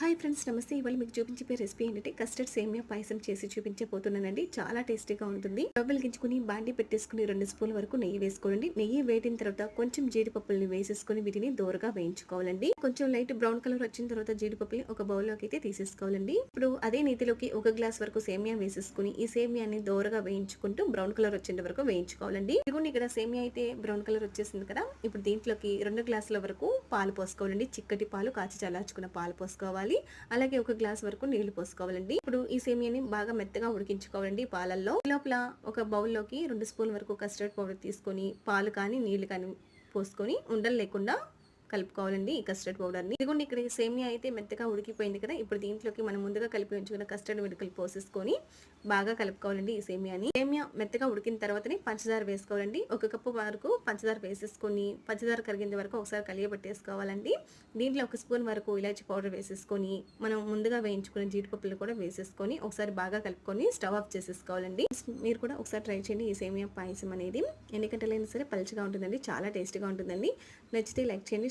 Hi friends నమస్తే. ఇవాళ మీకు చూపించే రెసిపీ ఏంటంటే కస్టర్డ్ సేమియా పాయసం చేసి చూపించబోతున్నానండి. చాలా టేస్టీగా ఉంటుంది. రవ్వలు గించుకుని బాండి పెట్టేసుకుని రెండు స్పూన్ల వరకు నెయ్యి వేసుకోండి నెయ్యి వేడిన తర్వాత కొంచెం జీడిపప్పుల్ని వేసేసుకుని వీటిని దోరగా వేయించుకోవాలండి. కొంచెం లైట్ బ్రౌన్ కలర్ వచ్చిన తర్వాత జీడిపప్పుని ఒక బౌల్లోకి అయితే తీసేసుకోవాలండి. ఇప్పుడు అదే నీతిలోకి ఒక గ్లాస్ వరకు సేమియా వేసేసుకుని ఈ సేమియాని దోరగా వేయించుకుంటూ బ్రౌన్ కలర్ వచ్చేంత వరకు వేయించుకోవాలండి. ఇదిగోండి ఇక్కడ సేమియా అయితే బ్రౌన్ కలర్ వచ్చేసింది కదా. ఇప్పుడు దీంట్లోకి రెండు గ్లాసుల వరకు పాలు పోసుకోవాలండి. చిక్కటి పాలు కాచి చల్లార్చుకున్న పాలు పోసుకోవాలి. అలాగే ఒక గ్లాస్ వరకు నీళ్ళు పోసుకోవాలండి. ఇప్పుడు ఈ సేమియాని బాగా మెత్తగా ఉడికించుకోవాలండి పాలల్లో. ఈ లోపల ఒక బౌల్లోకి రెండు స్పూన్ వరకు కస్టర్డ్ పౌడర్ తీసుకొని పాలు కానీ నీళ్ళు కానీ పోసుకొని ఉండలు లేకుండా కలుపుకోవాలండి ఈ కస్టర్డ్ పౌడర్ని ఇదిగోండి ఇక్కడ సేమియా అయితే మెత్తగా ఉడికిపోయింది కదా ఇప్పుడు దీంట్లోకి మనం ముందుగా కలిపి ఉంచుకున్న కస్టర్డ్ విడుకలు పోసేసుకొని బాగా కలుపుకోవాలండి ఈ సేమియాని. సేమియా మెత్తగా ఉడికిన తర్వాతనే పంచదార వేసుకోవాలండి. ఒక కప్పు వరకు పంచదార వేసేసుకొని పంచదార కరిగేంత వరకు ఒకసారి కలియబెట్టేసుకోవాలండి. దీంట్లో ఒక స్పూన్ వరకు ఇలాచి పౌడర్ వేసేసుకొని మనం ముందుగా వేయించుకున్న జీడిపప్పులు కూడా వేసేసుకొని ఒకసారి బాగా కలుపుకొని స్టవ్ ఆఫ్ చేసేసుకోవాలండి. మీరు కూడా ఒకసారి ట్రై చేయండి ఈ సేమియా పాయసం అనేది. ఎన్ని గంటలైనా సరే పలుచగా ఉంటుందండి చాలా టేస్టీగా ఉంటుందండి. నచ్చితే లైక్ చేయండి